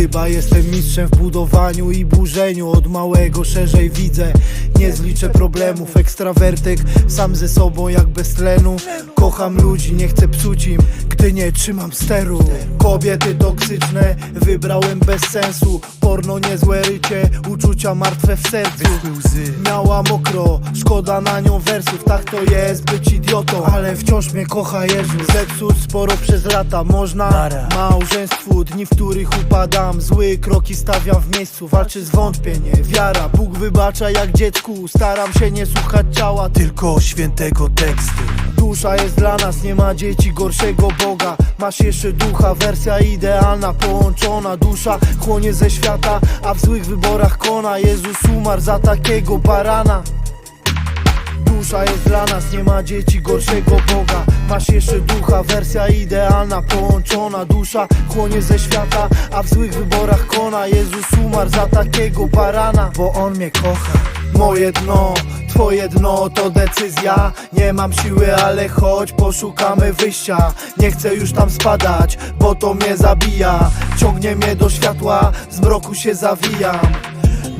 Chyba jestem mistrzem w budowaniu i burzeniu. Od małego szerzej widzę Nie zliczę problemów. Ekstrawertyk sam ze sobą jak bez tlenu. Kocham ludzi, nie chcę psuć im Gdy nie trzymam steru. Kobiety toksyczne Wybrałem bez sensu. Porno niezłe rycie Uczucia martwe w sercu. Miała mokro, szkoda na nią wersów. Tak to jest być idiotą. Ale wciąż mnie kocha Jezu Zepsuć sporo przez lata można. Małżeństwu, dni w których upadam Zły kroki stawiam w miejscu Walczy zwątpienie, wiara Bóg wybacza jak dziecku Staram się nie słuchać ciała Tylko świętego tekstu Dusza jest dla nas, nie ma dzieci gorszego Boga. Masz jeszcze ducha, wersja idealna Połączona dusza chłonie ze świata A w złych wyborach kona. Jezus umarł za takiego barana Dusza jest dla nas, nie ma dzieci gorszego Boga. Masz jeszcze ducha, wersja idealna Połączona dusza chłonie ze świata A w złych wyborach kona. Jezus umarł za takiego barana Bo On mnie kocha. Moje dno, twoje dno to decyzja. Nie mam siły, ale chodź poszukamy wyjścia. Nie chcę już tam spadać, bo to mnie zabija. Ciągnie mnie do światła, z mroku się zawijam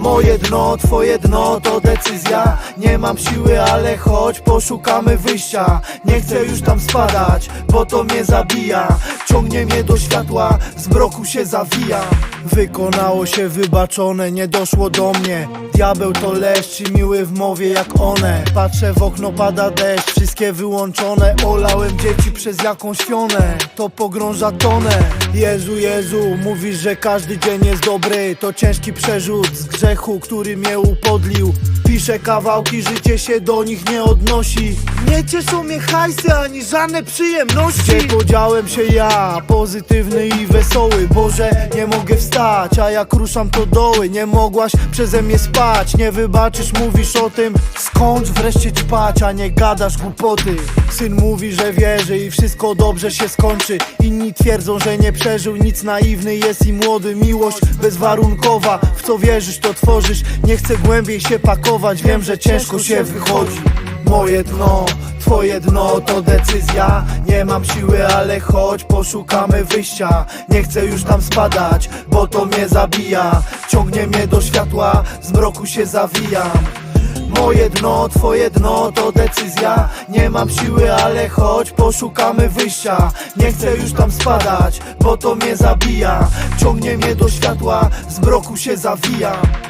Moje dno, twoje dno to decyzja. Nie mam siły, ale chodź poszukamy wyjścia. Nie chcę już tam spadać, bo to mnie zabija. Ciągnie mnie do światła, z mroku się zawijam Wykonało się wybaczone, nie doszło do mnie. Diabeł to leszcz i miły w mowie jak one. Patrzę w okno, pada deszcz, wszystkie wyłączone. Olałem dzieci przez jakąś fionę, to pogrąża tonę. Jezu, Jezu, mówisz, że każdy dzień jest dobry To ciężki przerzut z grzechu, który mnie upodlił Piszę kawałki, życie się do nich nie odnosi. Nie cieszą mnie hajsy, ani żadne przyjemności. Gdzie podziałem się ja, pozytywny i wesoły. Boże, nie mogę wstać, a jak ruszam to doły. Nie mogłaś przeze mnie spać, nie wybaczysz, mówisz o tym Skończ wreszcie ćpać, a nie gadasz głupoty. Syn mówi, że wierzy i wszystko dobrze się skończy. Inni twierdzą, że nie przeżył nic naiwny. Jest i młody Miłość bezwarunkowa, w co wierzysz to tworzysz. Nie chcę głębiej się pakować, wiem, że ciężko się wychodzi. Moje dno, twoje dno to decyzja. Nie mam siły, ale chodź poszukamy wyjścia. Nie chcę już tam spadać, bo to mnie zabija. Ciągnie mnie do światła, z mroku się zawijam. Moje dno, twoje dno to decyzja. Nie mam siły, ale chodź poszukamy wyjścia. Nie chcę już tam spadać, bo to mnie zabija. Ciągnie mnie do światła, z mroku się zawijam